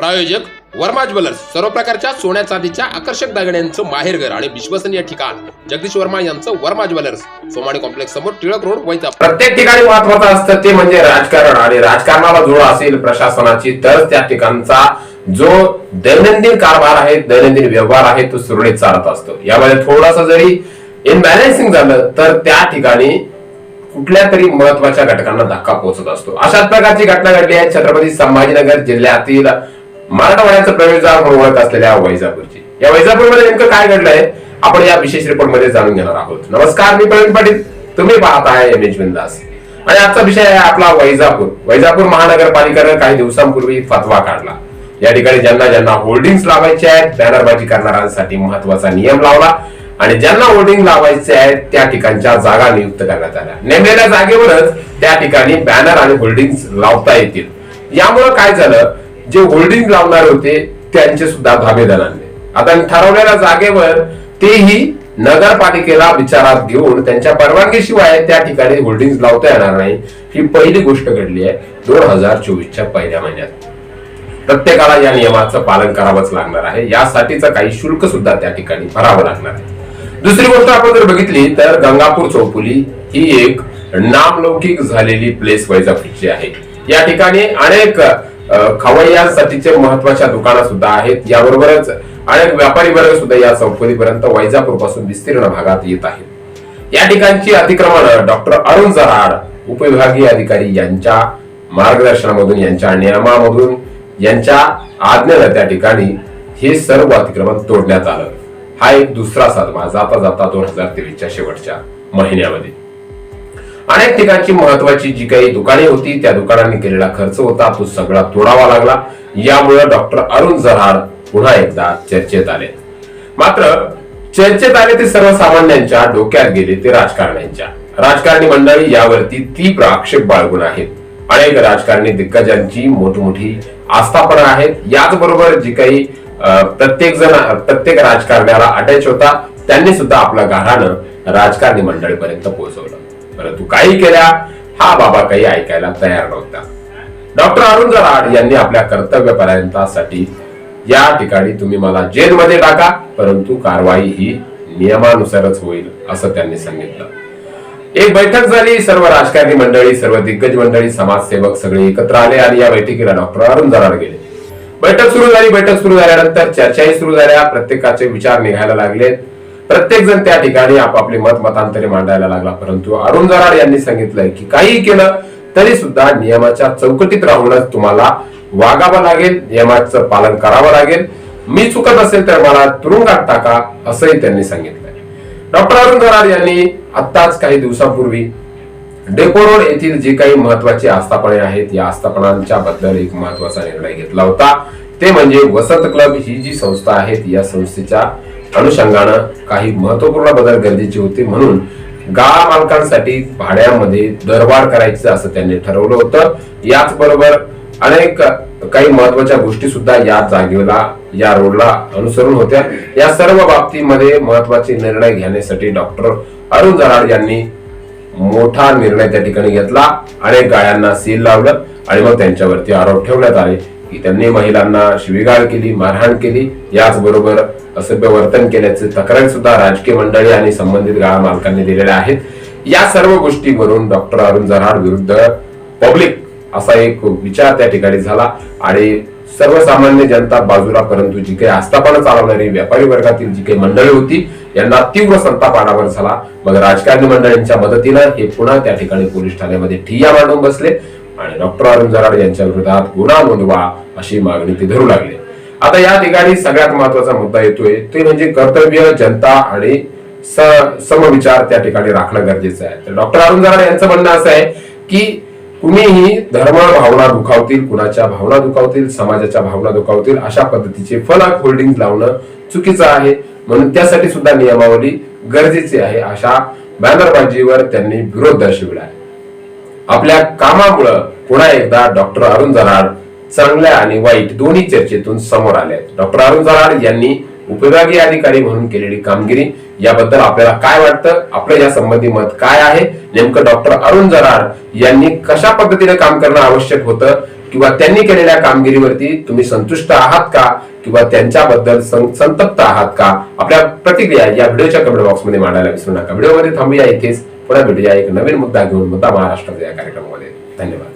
प्रायोजक वर्मा ज्वेलर्स सर्व प्रकारच्या सोन्या चांदीच्या आकर्षक दागिन्यांचं माहेरघर आणि विश्वसनीय ठिकाण. जगदीश वर्मा यांचं वर्मा ज्वेलर्स सोमाणी कॉम्प्लेक्स समोर टिळक रोड वैजापूर प्रत्येक ठिकाणी महत्वाचं असतं ते म्हणजे राजकारण आणि राजकारणाला जोड असेल प्रशासनाची तर त्या ठिकाणचा जो दैनंदिन कारभार आहे दैनंदिन व्यवहार आहे तो सुरळीत चालत असतो. यामध्ये थोडासा जरी इनबॅलेन्सिंग झालं तर त्या ठिकाणी कुठल्या तरी महत्त्वाच्या घटकांना धक्का पोहोचत असतो. अशाच प्रकारची घटना घडली आहे छत्रपती संभाजीनगर जिल्ह्यातील मराठवाड्याचा प्रवेशद्वार म्हणून ओळख असलेल्या वैजापूरची. या वैजापूरमध्ये नेमकं काय घडलंय? आपण या विशेष रिपोर्टमध्ये जाणून घेणार आहोत. नमस्कार मी प्रवीण पाटील. तुम्ही पाहताय एम एच बिंदास. आणि आजचा विषय आहे आपला वैजापूर. वैजापूर महानगरपालिकेनं काही दिवसांपूर्वी फतवा काढला. या ठिकाणी ज्यांना ज्यांना होल्डिंग्स लावायचे आहेत बॅनरबाजी करणाऱ्यांसाठी महत्त्वाचा नियम लावला आणि ज्यांना होल्डिंग लावायचे आहेत त्या ठिकाणच्या जागा नियुक्त करण्यात आल्या. नेमलेल्या जागेवरच त्या ठिकाणी बॅनर आणि होल्डिंग लावता येतील. यामुळे काय झालं? जे होल्डिंग लावणारे होते त्यांचे सुद्धा धाबेदन आणले आता ठरवलेल्या जागेवर तेही नगरपालिकेला विचारात घेऊन त्यांच्या परवानगीशिवाय त्या ठिकाणी होल्डिंग लावता येणार नाही ही पहिली गोष्ट घडली आहे दोन हजार चोवीसच्या पहिल्या महिन्यात. प्रत्येकाला या नियमाचं पालन करावंच लागणार आहे यासाठीचं काही शुल्क सुद्धा त्या ठिकाणी भरावं लागणार आहे. दुसरी गोष्ट आपण जर बघितली तर गंगापूर चौफुली ही एक नामलौकिक झालेली प्लेस वैजापूरची आहे. या ठिकाणी अनेक खवय्यांसाठीचे महत्त्वाच्या दुकानं सुद्धा आहेत. याबरोबरच अनेक व्यापारी वर्ग सुद्धा या चौफुलीपर्यंत वैजापूरपासून विस्तीर्ण भागात येत आहेत. या ठिकाणची अतिक्रमण डॉक्टर अरुण जराड उपविभागीय अधिकारी यांच्या मार्गदर्शनामधून यांच्या नियमामधून यांच्या आज्ञेनं त्या ठिकाणी हे सर्व अतिक्रमण तोडण्यात आलं. हा एक दुसरा सदमा जाता जाता दोन हजार तेवीसच्या शेवटच्या महिन्यामध्ये. अनेक ठिकाणची महत्वाची जी काही दुकाने होती त्या दुकानांनी केलेला खर्च होता. तो सगळा तोडावा लागला. यामुळे डॉक्टर अरुण जराड पुन्हा एकदा चर्चेत आले. मात्र चर्चेत आले ते सर्वसामान्यांच्या डोक्यात गेले ते राजकारण्यांच्या. राजकारणी मंडळी यावरती तीव्र आक्षेप बाळगून आहेत. अनेक राजकारणी दिग्गजांची मोठमोठी आस्थापना आहेत. याचबरोबर जी काही प्रत्येक जण प्रत्येक राजकारण्याला अटॅच होता त्यांनी सुद्धा आपलं गाढानं राजकारणी मंडळीपर्यंत पोहोचवलं. परंतु काही केल्या हा बाबा काही ऐकायला तयार नव्हता. डॉक्टर अरुण जराड यांनी आपल्या कर्तव्यपर्यंतासाठी या ठिकाणी तुम्ही मला जेलमध्ये टाका परंतु कारवाई ही नियमानुसारच होईल असं त्यांनी सांगितलं. एक बैठक झाली सर्व राजकारणी मंडळी सर्व दिग्गज मंडळी समाजसेवक सगळे एकत्र आले आणि या बैठकीला डॉक्टर अरुण जराड गेले. बैठक सुरू झाली बैठक सुरू झाल्यानंतर चर्चाही सुरू झाल्या प्रत्येकाचे विचार निघायला लागले. प्रत्येक जण त्या ठिकाणी आपापले मत मतांतरे मांडायला लागला. परंतु अरुण जराड यांनी सांगितलंय की काही केलं तरी सुद्धा नियमाच्या चौकटीत राहूनच तुम्हाला वागावं लागेल नियमाचं पालन करावं लागेल. मी चुकत असेल तर मला तुरुंगात टाका असंही त्यांनी सांगितलंय. डॉक्टर अरुण जराड यांनी आत्ताच काही दिवसापूर्वी डेपो रोड येथील जे काही महत्वाची आस्थापने आहेत या आस्थापनांच्या बद्दल एक महत्त्वाचा निर्णय घेतला होता. ते म्हणजे वसंत क्लब ही जी संस्था आहे या संस्थेच्या अनुषंगानं काही महत्त्वपूर्ण बदल गरजेचे होते म्हणून गाळा मालकांसाठी भाड्यामध्ये दरवाढ करायचं असं त्यांनी ठरवलं होतं. याचबरोबर अनेक काही महत्त्वाच्या गोष्टी सुद्धा या जागेला या रोडला अनुसरून होत्या. या सर्व बाबतीमध्ये महत्त्वाचे निर्णय घेण्यासाठी डॉक्टर अरुण जराड यांनी मोठा निर्णय त्या ठिकाणी घेतला. अनेक गाळ्यांना सील लावलं आणि मग त्यांच्यावरती आरोप ठेवण्यात आले. की त्यांनी महिलांना शिवीगाळ केली मारहाण केली. याचबरोबर असभ्य वर्तन केल्याचे तक्रारी सुद्धा राजकीय मंडळी आणि संबंधित गाळा मालकांनी दिलेल्या आहेत. या सर्व गोष्टीवरून डॉक्टर अरुण जराड विरुद्ध पब्लिक असा एक विचार त्या ठिकाणी झाला आणि सर्वसामान्य जनता बाजूला परंतु जी काही आस्थापना चालवणारी व्यापारी वर्गातील जी काही मंडळी होती यांना तीव्र संताप अनावर झाला. मग राजकारणी मंडळींच्या मदतीनं हे पुन्हा त्या ठिकाणी पोलीस ठाण्यामध्ये ठिय्या मांडून बसले. आणि डॉक्टर अरुण जराड यांच्या विरोधात गुन्हा नोंदवा अशी मागणी ते धरू लागले. आता या ठिकाणी सगळ्यात महत्त्वाचा मुद्दा येतोय ते म्हणजे कर्तव्य जनता आणि स- समविचार त्या ठिकाणी राखणं गरजेचं आहे. तर डॉक्टर अरुण जराड यांचं म्हणणं असं आहे की कुणीही धर्म भावना दुखावतील कुणाच्या भावना दुखावतील समाजाच्या भावना दुखावतील अशा पद्धतीचे फलक होल्डिंग लावणं चुकीचं आहे. म्हणून त्यासाठी सुद्धा नियमावली गरजेची आहे अशा बॅनरबाजीवर त्यांनी विरोध दर्शविला आहे. आपल्या कामामुळं पुन्हा एकदा डॉक्टर अरुण जराड चांगल्या आणि वाईट दोन्ही चर्चेतून समोर आले डॉक्टर अरुण जराड यांनी उपविभागीय अधिकारी म्हणून केलेली कामगिरी याबद्दल आपल्याला काय वाटतं? आपलं या संबंधी मत काय आहे? नेमकं डॉक्टर अरुण जराड यांनी कशा पद्धतीने काम करणं आवश्यक होतं? किंवा त्यांनी केलेल्या कामगिरीवरती तुम्ही संतुष्ट आहात का? किंवा त्यांच्याबद्दल संतप्त आहात का? आपल्या प्रतिक्रिया या व्हिडिओच्या कमेंट बॉक्समध्ये मांडायला विसरू नका. व्हिडिओमध्ये थांबूया इथेच पुन्हा भेटूया एक नवीन मुद्दा घेऊन मुद्दा महाराष्ट्र या कार्यक्रमामध्ये. धन्यवाद.